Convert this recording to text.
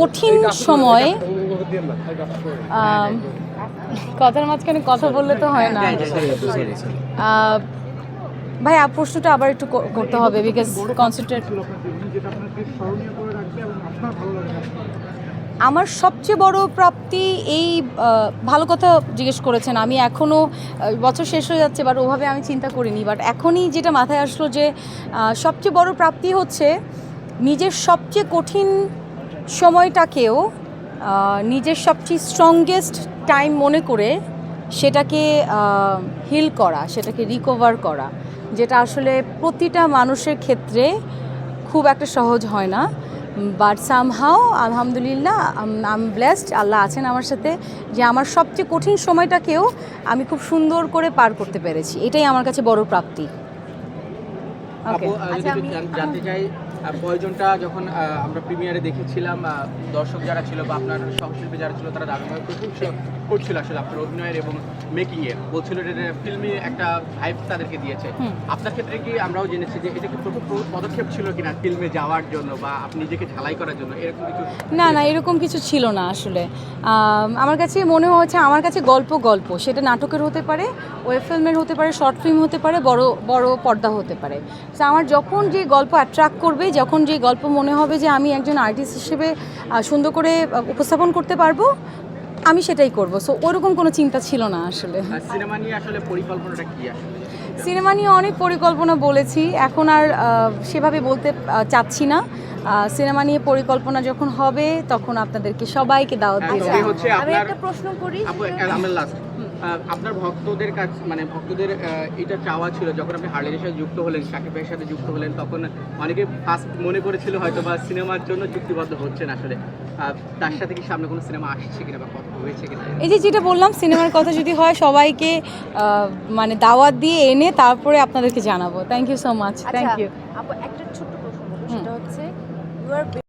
কঠিন সময় কথার মাঝখানে কথা বললে তো হয় না। ভাই প্রশ্নটা আবার একটু কর- করতে হবে বিকজ কনসেন্ট্রেট আমার সবচেয়ে বড় প্রাপ্তি এই ভালো কথা জিজ্ঞেস করেছেন। আমি এখনও বছর শেষ হয়ে যাচ্ছে বাট ওভাবে আমি চিন্তা করিনি। বাট এখনই যেটা মাথায় আসলো যে সবচেয়ে বড় প্রাপ্তি হচ্ছে, নিজের সবচেয়ে কঠিন সময়টাকেও নিজের সবচেয়ে স্ট্রংগেস্ট টাইম মনে করে সেটাকে হিল করা সেটাকে রিকভার করা যেটা আসলে প্রতিটা মানুষের ক্ষেত্রে খুব একটা সহজ হয় না। বাট সামহাও আলহামদুলিল্লাহ আম ব্লেসড আল্লাহ আছেন আমার সাথে যে আমার সবচেয়ে কঠিন সময়টাকেও আমি খুব সুন্দর করে পার করতে পেরেছি। এটাই আমার কাছে বড় প্রাপ্তি। ওকে একটু জান- জানতে চাই প্রয়োজনটা যখন আমরা প্রিমিয়ারে দেখেছিলাম দর্শক যারা ছিল বা আপনার সহশিল্পী যারা ছিল তারা দারুণভাবে প্রশংসা করছিল আসলে আপনার অভিনয়ের এবং মেকিং এর বলছিল ফিল্মে একটা হাইপ তাদেরকে দিয়েছে। আপনার ক্ষেত্রে কি আমরাও জেনেছি যে এটা কি প্রথম প্র- পদক্ষেপ ছিল কিনা ফিল্মে যাওয়ার জন্য বা আপনি নিজেকে ঝালাই করার জন্য? এরকম কিছু না না এরকম কিছু ছিল না আসলে। আমার কাছে মনে হচ্ছে আমার কাছে গল্প গল্প। সেটা নাটকের হতে পারে ওয়েব ফিল্মের হতে পারে শর্ট ফিল্ম হতে পারে বড় বড় পর্দা হতে পারে। তো আমার যখন যে গল্প অ্যাট্রাক্ট করবে যখন যে গল্প মনে হবে যে আমি একজন আর্টিস্ট হিসেবে সুন্দর করে উপস্থাপন করতে পারব আমি সেটাই করব। সো ওরকম কোনো চিন্তা ছিল না আসলে। সিনেমা নিয়ে আসলে পরিকল্পনাটা কি সিনেমা নিয়ে অনেক পরিকল্পনা বলেছি। এখন আর সেভাবে বলতে চাচ্ছি না। সিনেমা নিয়ে পরিকল্পনা যখন হবে তখন আপনাদেরকে সবাইকে দাওয়াত হ্যাঁ, দিয়ে। আমি একটা প্রশ্ন করি আপনার ভক্তদের কাছ মানে ভক্তদের এটা চাওয়া ছিল যখন আপনি হার্লের সাথে যুক্ত হলেন শাকিব ভাইয়ের সাথে যুক্ত হলেন তখন অনেকে ফার্স্ট মনে করেছিল হয়তো বা সিনেমার জন্য চুক্তিবদ্ধ হচ্ছেন আসলে। তার সাথে কি সামনে কোনো সিনেমা আসছে কিনা বা কথা হয়েছে কিনা? এই যে যেটা বললাম সিনেমার কথা যদি হয় সবাইকে মানে দাওয়াত দিয়ে এনে তারপরে আপনাদেরকে জানাব। Thank you so much thank you আপু একটা ছোট্ট প্রশ্ন সেটা হচ্ছে ইউ আর